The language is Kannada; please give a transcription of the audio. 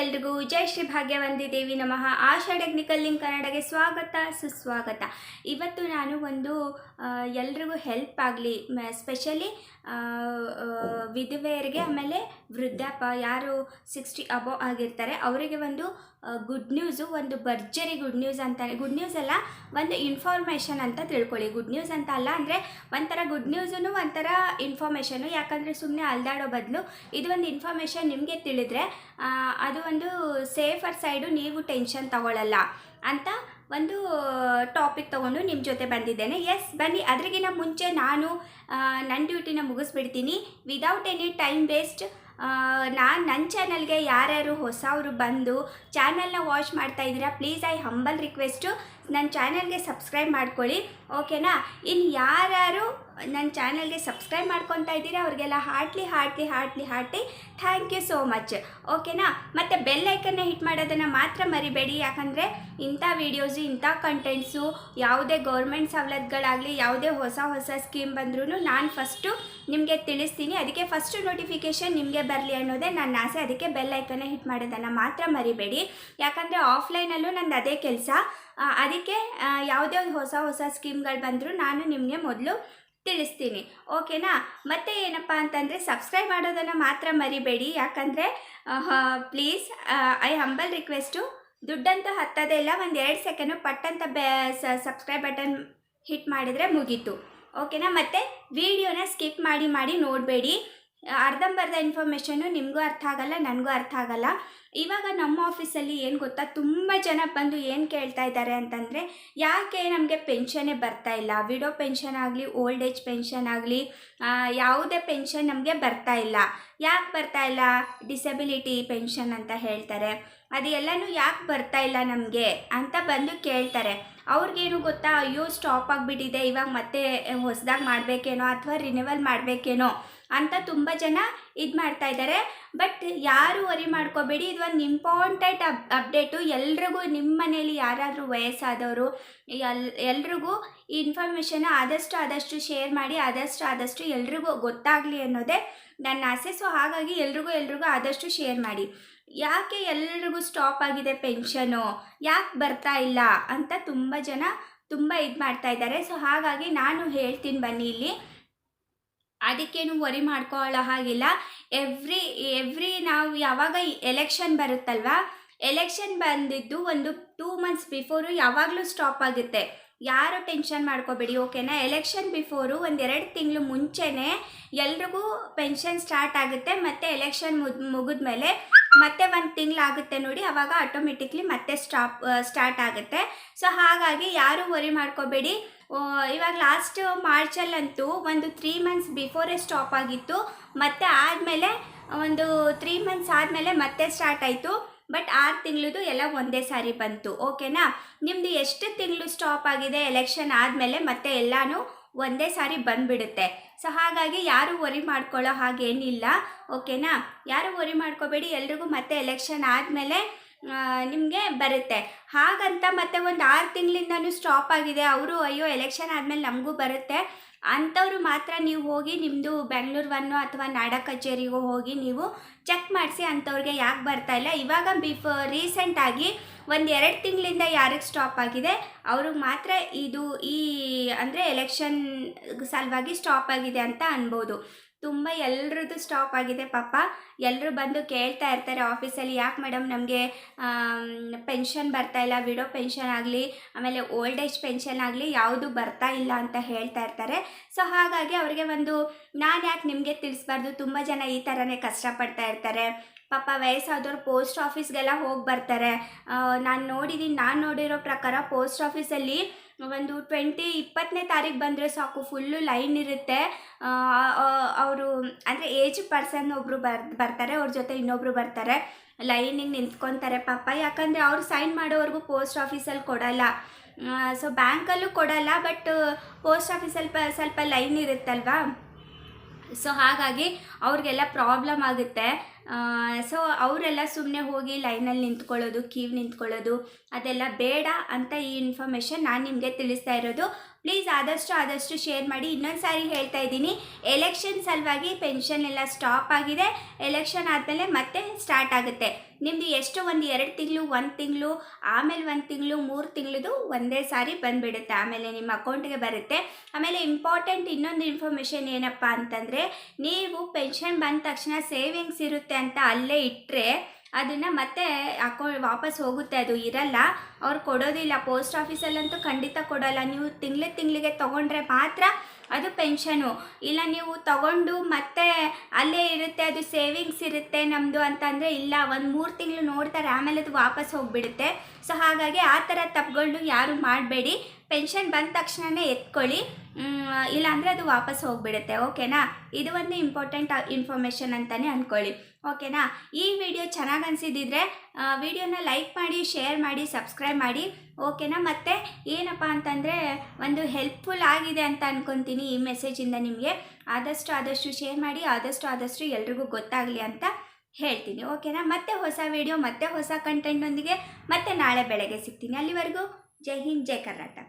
ಎಲ್ರಿಗೂ. ಜೈ ಶ್ರೀ ಭಾಗ್ಯವಂದಿ ದೇವಿ ನಮಃ. ಆಶಾ ಟೆಕ್ನಿಕಲ್ ಲಿಂಕ್ ಕನ್ನಡಗೆ ಸ್ವಾಗತ, ಸುಸ್ವಾಗತ. ಇವತ್ತು ನಾನು ಒಂದು ಎಲ್ರಿಗೂ ಹೆಲ್ಪ್ ಆಗಲಿ ಸ್ಪೆಷಲಿ ವಿಧವೆಯರಿಗೆ, ಆಮೇಲೆ ವೃದ್ಧಾಪ ಯಾರು ಸಿಕ್ಸ್ಟಿ ಅಬೋ ಆಗಿರ್ತಾರೆ, ಅವರಿಗೆ ಒಂದು ಗುಡ್ ನ್ಯೂಸು ಒಂದು ಭರ್ಜರಿ ಗುಡ್ ನ್ಯೂಸ್ ಅಂತ ಗುಡ್ ನ್ಯೂಸ್ ಅಲ್ಲ, ಒಂದು ಇನ್ಫಾರ್ಮೇಷನ್ ಅಂತ ತಿಳ್ಕೊಳ್ಳಿ. ಗುಡ್ ನ್ಯೂಸ್ ಅಂತ ಅಲ್ಲ ಅಂದರೆ, ಒಂಥರ ಗುಡ್ ನ್ಯೂಸೂ ಒಂಥರ ಇನ್ಫಾರ್ಮೇಷನು ಯಾಕಂದರೆ ಸುಮ್ಮನೆ ಅಲ್ದಾಡೋ ಬದಲು. ಇದು ಒಂದು ಇನ್ಫಾರ್ಮೇಷನ್ ನಿಮಗೆ ತಿಳಿದ್ರೆ ಅದು ಒಂದು ಸೇಫರ್ ಸೈಡು ನೀವು ಟೆನ್ಷನ್ ತಗೊಳ್ಳಲ್ಲ ಅಂತ ಒಂದು ಟಾಪಿಕ್ ತೊಗೊಂಡು ನಿಮ್ಮ ಜೊತೆ ಬಂದಿದ್ದೇನೆ. ಎಸ್ ಬನ್ನಿ. ಅದ್ರಿಗಿನ ಮುಂಚೆ ನಾನು ನನ್ನ ಡ್ಯೂಟಿನ ಮುಗಿಸ್ಬಿಡ್ತೀನಿ. ವಿದೌಟ್ ಎನಿ ಟೈಮ್ ವೇಸ್ಟ್ ನಾನು ನನ್ನ ಚಾನಲ್ಗೆ ಯಾರ್ಯಾರು ಹೊಸವರು ಬಂದು ಚಾನಲ್ನ ವಾಚ್ ಮಾಡ್ತಾ ಇದ್ದೀರಾ ಪ್ಲೀಸ್ ಐ ಹಂಬಲ್ ರಿಕ್ವೆಸ್ಟು ನನ್ನ ಚಾನಲ್ಗೆ ಸಬ್ಸ್ಕ್ರೈಬ್ ಮಾಡ್ಕೊಳ್ಳಿ. ಓಕೆನಾ ಇನ್ನು ಯಾರ್ಯಾರು ನನ್ನ ಚಾನಲ್ಗೆ ಸಬ್ಸ್ಕ್ರೈಬ್ ಮಾಡ್ಕೊತಾ ಇದ್ದೀರಾ, ಅವ್ರಿಗೆಲ್ಲ heartly heartly heartly heartly thank you so much ಓಕೆನಾ ಮತ್ತು ಬೆಲ್ ಐಕನ್ನ ಹಿಟ್ ಮಾಡೋದನ್ನು ಮಾತ್ರ ಮರಿಬೇಡಿ. ಯಾಕಂದರೆ ಇಂಥ ವೀಡಿಯೋಸು ಇಂಥ ಕಂಟೆಂಟ್ಸು ಯಾವುದೇ ಗೌರ್ಮೆಂಟ್ ಸವಲತ್ತುಗಳಾಗಲಿ, ಯಾವುದೇ ಹೊಸ ಹೊಸ ಸ್ಕೀಮ್ ಬಂದ್ರೂ ನಾನು ಫಸ್ಟು ನಿಮಗೆ ತಿಳಿಸ್ತೀನಿ. ಅದಕ್ಕೆ ಫಸ್ಟು ನೋಟಿಫಿಕೇಷನ್ ನಿಮಗೆ ಬರಲಿ ಅನ್ನೋದೇ ನನ್ನ ಆಸೆ. ಅದಕ್ಕೆ ಬೆಲ್ ಹಿಟ್ ಮಾಡೋದನ್ನು ಮಾತ್ರ ಮರಿಬೇಡಿ. ಯಾಕಂದರೆ ಆಫ್ಲೈನಲ್ಲೂ ನಂದು ಅದೇ ಕೆಲಸ. ಅದಕ್ಕೆ ಯಾವುದೇ ಹೊಸ ಹೊಸ ಸ್ಕೀಮ್ಗಳು ಬಂದರೂ ನಾನು ನಿಮಗೆ ಮೊದಲು ತಿಳಿಸ್ತೀನಿ. ಓಕೆನಾ? ಮತ್ತೆ ಏನಪ್ಪ ಅಂತಂದರೆ ಸಬ್ಸ್ಕ್ರೈಬ್ ಮಾಡೋದನ್ನು ಮಾತ್ರ ಮರಿಬೇಡಿ. ಯಾಕಂದರೆ ಪ್ಲೀಸ್ ಐ ಹಂಬಲ್ ರಿಕ್ವೆಸ್ಟು ದುಡ್ಡಂತೂ ಹತ್ತೋದೇ ಇಲ್ಲ. ಒಂದು ಎರಡು ಸೆಕೆಂಡು ಪಟ್ಟಂತ ಬೆ ಸಬ್ಸ್ಕ್ರೈಬ್ ಬಟನ್ ಹಿಟ್ ಮಾಡಿದರೆ ಮುಗೀತು. ಓಕೆನಾ? ಮತ್ತು ವಿಡಿಯೋನ ಸ್ಕಿಪ್ ಮಾಡಿ ಮಾಡಿ ನೋಡಬೇಡಿ. ಅರ್ಧಂಬರ್ಧ ಇನ್ಫಾರ್ಮೇಷನ್ನು ನಿಮಗೂ ಅರ್ಥ ಆಗಲ್ಲ, ನನಗೂ ಅರ್ಥ ಆಗಲ್ಲ. ಇವಾಗ ನಮ್ಮ ಆಫೀಸಲ್ಲಿ ಏನು ಗೊತ್ತಾ, ತುಂಬ ಜನ ಬಂದು ಏನು ಕೇಳ್ತಾ ಇದ್ದಾರೆ ಅಂತಂದರೆ, ಯಾಕೆ ನಮಗೆ ಪೆನ್ಷನ್ನೇ ಬರ್ತಾ ಇಲ್ಲ? ವಿಡೋ ಪೆನ್ಷನ್ ಆಗಲಿ ಓಲ್ಡ್ ಏಜ್ ಪೆನ್ಷನ್ ಆಗಲಿ ಯಾವುದೇ ಪೆನ್ಷನ್ ನಮಗೆ ಬರ್ತಾ ಇಲ್ಲ. ಯಾಕೆ ಬರ್ತಾ ಇಲ್ಲ? ಡಿಸಬಿಲಿಟಿ ಪೆನ್ಷನ್ ಅಂತ ಹೇಳ್ತಾರೆ. ಅದು ಎಲ್ಲನೂ ಯಾಕೆ ಬರ್ತಾ ಇಲ್ಲ ನಮಗೆ ಅಂತ ಬಂದು ಕೇಳ್ತಾರೆ. ಅವ್ರಿಗೇನು ಗೊತ್ತಾ? ಅಯ್ಯೋ ಸ್ಟಾಪ್ ಆಗಿಬಿಟ್ಟಿದೆ. ಇವಾಗ ಮತ್ತೆ ಹೊಸದಾಗಿ ಮಾಡಬೇಕೇನೋ ಅಥವಾ ರಿನ್ಯೂವಲ್ ಮಾಡಬೇಕೇನೋ ಅಂತ ತುಂಬ ಜನ ಇದು ಮಾಡ್ತಾ ಇದ್ದಾರೆ ಬಟ್ ಯಾರು ವರಿ ಮಾಡ್ಕೋಬೇಡಿ. ಇದು ಒಂದು ಇಂಪಾರ್ಟೆಂಟ್ ಅಪ್ ಅಪ್ಡೇಟು ಎಲ್ರಿಗೂ ನಿಮ್ಮ ಮನೇಲಿ ಯಾರಾದರೂ ವಯಸ್ಸಾದವರು, ಎಲ್, ಎಲ್ರಿಗೂ ಈ ಇನ್ಫಾರ್ಮೇಷನ್ ಆದಷ್ಟು ಆದಷ್ಟು ಶೇರ್ ಮಾಡಿ, ಆದಷ್ಟು ಆದಷ್ಟು ಎಲ್ರಿಗೂ ಗೊತ್ತಾಗಲಿ ಅನ್ನೋದೇ ನನ್ನ ಆಸೆ. ಸೊ ಹಾಗಾಗಿ ಎಲ್ರಿಗೂ ಎಲ್ರಿಗೂ ಆದಷ್ಟು ಶೇರ್ ಮಾಡಿ. ಯಾಕೆ ಎಲ್ರಿಗೂ ಸ್ಟಾಪ್ ಆಗಿದೆ ಪೆನ್ಷನು ಯಾಕೆ ಬರ್ತಾ ಇಲ್ಲ? ಅಂತ ತುಂಬ ಜನ ತುಂಬ ಇದು ಮಾಡ್ತಾ ಇದ್ದಾರೆ. ಸೊ ಹಾಗಾಗಿ ನಾನು ಹೇಳ್ತೀನಿ ಬನ್ನಿ ಇಲ್ಲಿ. ಅದಕ್ಕೇನು ವರಿ ಮಾಡ್ಕೊಳ್ಳೋ ಹಾಗಿಲ್ಲ. ಎವ್ರಿ ಎವ್ರಿ ನಾವು ಯಾವಾಗ ಎಲೆಕ್ಷನ್ ಬರುತ್ತಲ್ವಾ? ಎಲೆಕ್ಷನ್ ಬಂದಿದ್ದು ಒಂದು ಟೂ ಮಂತ್ಸ್ ಬಿಫೋರು ಯಾವಾಗಲೂ ಸ್ಟಾಪ್ ಆಗುತ್ತೆ. ಯಾರು ಟೆನ್ಷನ್ ಮಾಡ್ಕೋಬೇಡಿ, ಓಕೆನಾ? ಎಲೆಕ್ಷನ್ ಬಿಫೋರು ಒಂದೆರಡು ತಿಂಗಳು ಮುಂಚೆನೇ ಎಲ್ರಿಗೂ ಪೆನ್ಷನ್ ಸ್ಟಾರ್ಟ್ ಆಗುತ್ತೆ, ಮತ್ತು ಎಲೆಕ್ಷನ್ ಮುಗಿದ ಮೇಲೆ ಮತ್ತೆ ಒಂದು ತಿಂಗಳಾಗುತ್ತೆ ನೋಡಿ, ಅವಾಗ ಆಟೋಮೆಟಿಕ್ಲಿ ಮತ್ತೆ ಸ್ಟಾಪ್ ಸ್ಟಾರ್ಟ್ ಆಗುತ್ತೆ. ಸೊ ಹಾಗಾಗಿ ಯಾರು ವರಿ ಮಾಡ್ಕೋಬೇಡಿ. ಇವಾಗ ಲಾಸ್ಟ್ ಮಾರ್ಚಲ್ಲಂತೂ ಒಂದು ತ್ರೀ ಮಂತ್ಸ್ ಬಿಫೋರೇ ಸ್ಟಾಪ್ ಆಗಿತ್ತು, ಮತ್ತು ಆದಮೇಲೆ ಒಂದು ತ್ರೀ ಮಂತ್ಸ್ ಆದಮೇಲೆ ಮತ್ತೆ ಸ್ಟಾರ್ಟ್ ಆಯಿತು. ಬಟ್ ಆರು ತಿಂಗಳದು ಎಲ್ಲ ಒಂದೇ ಸಾರಿ ಬಂತು ಓಕೆನಾ ನಿಮ್ಮದು ಎಷ್ಟು ತಿಂಗಳು ಸ್ಟಾಪ್ ಆಗಿದೆ ಎಲೆಕ್ಷನ್ ಆದಮೇಲೆ ಮತ್ತೆ ಎಲ್ಲನೂ ಒಂದೇ ಸಾರಿ ಬಂದುಬಿಡುತ್ತೆ. ಸೊ ಹಾಗಾಗಿ ಯಾರು ವರಿ ಮಾಡ್ಕೊಳ್ಳೋ ಹಾಗೇನಿಲ್ಲ ಓಕೆನಾ ಯಾರು ವರಿ ಮಾಡ್ಕೋಬೇಡಿ, ಎಲ್ರಿಗೂ ಮತ್ತೆ ಎಲೆಕ್ಷನ್ ಆದಮೇಲೆ ನಿಮಗೆ ಬರುತ್ತೆ. ಹಾಗಂತ ಮತ್ತೆ ಒಂದು ಆರು ತಿಂಗಳಿಂದನೂ ಸ್ಟಾಪ್ ಆಗಿದೆ, ಅವರು ಅಯ್ಯೋ ಎಲೆಕ್ಷನ್ ಆದಮೇಲೆ ನಮಗೂ ಬರುತ್ತೆ. ಅಂಥವ್ರು ಮಾತ್ರ ನೀವು ಹೋಗಿ ನಿಮ್ಮದು ಬೆಂಗಳೂರು ಒನ್ನು ಅಥವಾ ನಾಡ ಕಚೇರಿಗೂ ಹೋಗಿ ನೀವು ಚೆಕ್ ಮಾಡಿಸಿ ಅಂಥವ್ರಿಗೆ ಯಾಕೆ ಬರ್ತಾ ಇಲ್ಲ. ಇವಾಗ ಬಿಫ್ ರೀಸೆಂಟಾಗಿ ಒಂದು ಎರಡು ತಿಂಗಳಿಂದ ಯಾರಿಗೆ ಸ್ಟಾಪ್ ಆಗಿದೆ ಅವ್ರಿಗೆ ಮಾತ್ರ ಇದು ಈ ಅಂದರೆ ಎಲೆಕ್ಷನ್ ಸಲುವಾಗಿ ಸ್ಟಾಪ್ ಆಗಿದೆ ಅಂತ ಅನ್ಬೋದು. ತುಂಬ ಎಲ್ರದ್ದು ಸ್ಟಾಪ್ ಆಗಿದೆ ಪಾಪ. ಎಲ್ಲರೂ ಬಂದು ಕೇಳ್ತಾ ಇರ್ತಾರೆ ಆಫೀಸಲ್ಲಿ ಯಾಕೆ ಮೇಡಮ್ ನಮಗೆ ಪೆನ್ಷನ್ ಬರ್ತಾ ಇಲ್ಲ ವಿಡೋ ಪೆನ್ಷನ್ ಆಗಲಿ, ಆಮೇಲೆ ಓಲ್ಡ್ ಏಜ್ ಪೆನ್ಷನ್ ಆಗಲಿ ಯಾವುದು ಬರ್ತಾ ಇಲ್ಲ ಅಂತ ಹೇಳ್ತಾ ಇರ್ತಾರೆ. ಸೊ ಹಾಗಾಗಿ ಅವರಿಗೆ ಒಂದು, ನಾನು ಯಾಕೆ ನಿಮಗೆ ತಿಳಿಸ್ಬಾರ್ದು? ತುಂಬ ಜನ ಈ ಥರನೇ ಕಷ್ಟಪಡ್ತಾ ಇರ್ತಾರೆ. ಪಾಪ ವಯಸ್ಸಾದವ್ರು ಪೋಸ್ಟ್ ಆಫೀಸ್ಗೆಲ್ಲ ಹೋಗಿ ಬರ್ತಾರೆ. ನಾನು ನೋಡಿದ್ದೀನಿ ನಾನು ನೋಡಿರೋ ಪ್ರಕಾರ ಪೋಸ್ಟ್ ಆಫೀಸಲ್ಲಿ ಒಂದು ಟ್ವೆಂಟಿ ಇಪ್ಪತ್ತನೇ ತಾರೀಕು ಬಂದರೆ ಸಾಕು ಫುಲ್ಲು ಲೈನ್ ಇರುತ್ತೆ. ಅವರು ಅಂದರೆ ಏಜ್ ಪರ್ಸನ್ ಒಬ್ಬರು ಬರ್, ಬರ್ತಾರೆ, ಅವ್ರ ಜೊತೆ ಇನ್ನೊಬ್ಬರು ಬರ್ತಾರೆ. ಲೈನಿಗೆ ನಿಂತ್ಕೊತಾರೆ ಪಾಪ. ಯಾಕಂದರೆ ಅವ್ರು ಸೈನ್ ಮಾಡೋವರೆಗೂ ಪೋಸ್ಟ್ ಆಫೀಸಲ್ಲಿ ಕೊಡಲ್ಲ. ಸೊ ಬ್ಯಾಂಕಲ್ಲೂ ಕೊಡಲ್ಲ ಬಟ್ ಪೋಸ್ಟ್ ಆಫೀಸಲ್ಲಿ ಪ ಸ್ವಲ್ಪ ಲೈನ್ ಇರುತ್ತಲ್ವಾ? ಸೊ ಹಾಗಾಗಿ ಅವ್ರಿಗೆಲ್ಲ ಪ್ರಾಬ್ಲಮ್ ಆಗುತ್ತೆ. ಸೊ ಅವರೆಲ್ಲ ಸುಮ್ಮನೆ ಹೋಗಿ ಲೈನಲ್ಲಿ ನಿಂತ್ಕೊಳ್ಳೋದು ಕ್ಯೂ ನಿಂತ್ಕೊಳ್ಳೋದು, ಅದೆಲ್ಲ ಬೇಡ ಅಂತ ಈ ಇನ್ಫಾರ್ಮೇಷನ್ ನಾನು ನಿಮಗೆ ತಿಳಿಸ್ತಾ ಇರೋದು. ಪ್ಲೀಸ್ ಆದಷ್ಟು ಆದಷ್ಟು ಶೇರ್ ಮಾಡಿ. ಇನ್ನೊಂದು ಸಾರಿ ಹೇಳ್ತಾ ಇದ್ದೀನಿ. ಎಲೆಕ್ಷನ್ ಸಲುವಾಗಿ ಪೆನ್ಷನ್ ಎಲ್ಲ ಸ್ಟಾಪ್ ಆಗಿದೆ. ಎಲೆಕ್ಷನ್ ಆದಮೇಲೆ ಮತ್ತೆ ಸ್ಟಾರ್ಟ್ ಆಗುತ್ತೆ. ನಿಮ್ಮದು ಎಷ್ಟು ಒಂದು ಎರಡು ತಿಂಗಳು, ಒಂದು ತಿಂಗಳು, ಆಮೇಲೆ ಒಂದು ತಿಂಗಳು, ಮೂರು ತಿಂಗಳದು ಒಂದೇ ಸಾರಿ ಬಂದುಬಿಡುತ್ತೆ. ಆಮೇಲೆ ನಿಮ್ಮ ಅಕೌಂಟ್ಗೆ ಬರುತ್ತೆ. ಆಮೇಲೆ ಇಂಪಾರ್ಟೆಂಟ್ ಇನ್ನೊಂದು ಇನ್ಫಾರ್ಮೇಷನ್ ಏನಪ್ಪ ಅಂತಂದರೆ, ನೀವು ಪೆನ್ಷನ್ ಬಂದ ತಕ್ಷಣ ಸೇವಿಂಗ್ಸ್ ಇರುತ್ತೆ ಅಂತ ಅಲ್ಲೇ ಇಟ್ಟರೆ ಅದನ್ನು ಮತ್ತೆ ಅಕೌ ವಾಪಸ್ ಹೋಗುತ್ತೆ, ಅದು ಇರಲ್ಲ. ಅವ್ರು ಕೊಡೋದಿಲ್ಲ, ಪೋಸ್ಟ್ ಆಫೀಸಲ್ಲಂತೂ ಖಂಡಿತ ಕೊಡೋಲ್ಲ. ನೀವು ತಿಂಗ್ಳು ತಿಂಗಳಿಗೆ ತೊಗೊಂಡ್ರೆ ಮಾತ್ರ ಅದು ಪೆನ್ಷನು. ಇಲ್ಲ, ನೀವು ತಗೊಂಡು ಮತ್ತೆ ಅಲ್ಲೇ ಇರುತ್ತೆ, ಅದು ಸೇವಿಂಗ್ಸ್ ಇರುತ್ತೆ ನಮ್ಮದು ಅಂತಂದರೆ ಇಲ್ಲ. ಒಂದು ಮೂರು ತಿಂಗಳು ನೋಡ್ತಾರೆ, ಆಮೇಲೆ ಅದು ವಾಪಸ್ ಹೋಗಿಬಿಡುತ್ತೆ. ಸೊ, ಹಾಗಾಗಿ ಆ ಥರ ತಪ್ಪುಗಳು ಯಾರು ಮಾಡಬೇಡಿ. ಪೆನ್ಷನ್ ಬಂದ ತಕ್ಷಣವೇ ಎತ್ಕೊಳ್ಳಿ. ಇಲ್ಲಾಂದರೆ ಅದು ವಾಪಸ್ ಹೋಗಿಬಿಡುತ್ತೆ, ಓಕೆನಾ? ಇದು ಒಂದು ಇಂಪಾರ್ಟೆಂಟ್ ಇನ್ಫಾರ್ಮೇಷನ್ ಅಂತಲೇ ಅಂದ್ಕೊಳ್ಳಿ ಓಕೆನಾ? ಈ ವಿಡಿಯೋ ಚೆನ್ನಾಗಿ ಅನಿಸಿದ್ದಿದ್ರೆ ವಿಡಿಯೋನ ಲೈಕ್ ಮಾಡಿ ಶೇರ್ ಮಾಡಿ ಸಬ್ಸ್ಕ್ರೈಬ್ ಮಾಡಿ, ಓಕೆನಾ? ಮತ್ತು ಏನಪ್ಪ ಅಂತಂದರೆ, ಒಂದು ಹೆಲ್ಪ್ಫುಲ್ ಆಗಿದೆ ಅಂತ ಅಂದ್ಕೊತೀನಿ ಈ ಮೆಸೇಜಿಂದ ನಿಮಗೆ. ಆದಷ್ಟು ಆದಷ್ಟು ಶೇರ್ ಮಾಡಿ, ಆದಷ್ಟು ಆದಷ್ಟು ಎಲ್ರಿಗೂ ಗೊತ್ತಾಗಲಿ ಅಂತ ಹೇಳ್ತೀನಿ, ಓಕೆನಾ? ಮತ್ತೆ ಹೊಸ ವಿಡಿಯೋ ಮತ್ತೆ ಹೊಸ ಕಂಟೆಂಟ್ನೊಂದಿಗೆ ಮತ್ತೆ ನಾಳೆ ಬೆಳಗ್ಗೆ ಸಿಗ್ತೀನಿ. ಅಲ್ಲಿವರೆಗೂ ಜೈ ಹಿಂದ್, ಜೈ ಕರ್ನಾಟಕ.